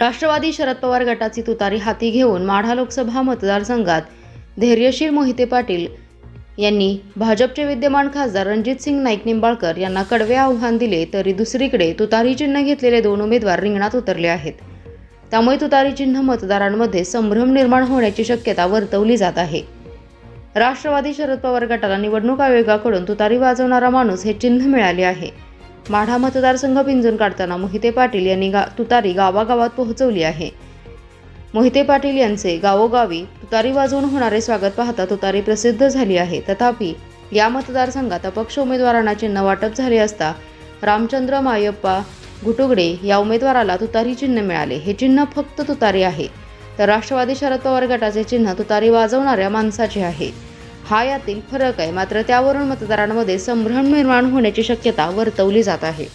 राष्ट्रवादी शरद पवार गटाची तुतारी हाती घेऊन माढा लोकसभा मतदारसंघात धैर्यशील मोहिते पाटील यांनी भाजपचे विद्यमान खासदार रणजित सिंग नाईक निंबाळकर यांना कडवे आव्हान दिले तरी दुसरीकडे तुतारी चिन्ह घेतलेले दोन उमेदवार रिंगणात उतरले आहेत. त्यामुळे तुतारी चिन्ह मतदारांमध्ये संभ्रम निर्माण होण्याची शक्यता वर्तवली जात आहे. राष्ट्रवादी शरद पवार गटाला निवडणूक आयोगाकडून तुतारी वाजवणारा माणूस हे चिन्ह मिळाले आहे. माढा मतदारसंघ पिंजून काढताना मोहिते पाटील यांनी गा तुतारी गावागावात पोहोचवली आहे. मोहिते पाटील यांचे गावोगावी तुतारी वाजवून होणारे स्वागत पाहता तुतारी प्रसिद्ध झाली आहे. तथापि या मतदारसंघात अपक्ष उमेदवारांना चिन्ह वाटप झाले असता रामचंद्र मायप्पा घुटुगडे या उमेदवाराला तुतारी चिन्ह मिळाले. हे चिन्ह फक्त तुतारी आहे. तर राष्ट्रवादी शरद पवार गटाचे चिन्ह तुतारी वाजवणाऱ्या माणसाचे आहे. हा यातील फरक आहे. मात्र त्यावरून मतदारांमध्ये संभ्रम निर्माण होण्याची शक्यता वर्तवली जात आहे.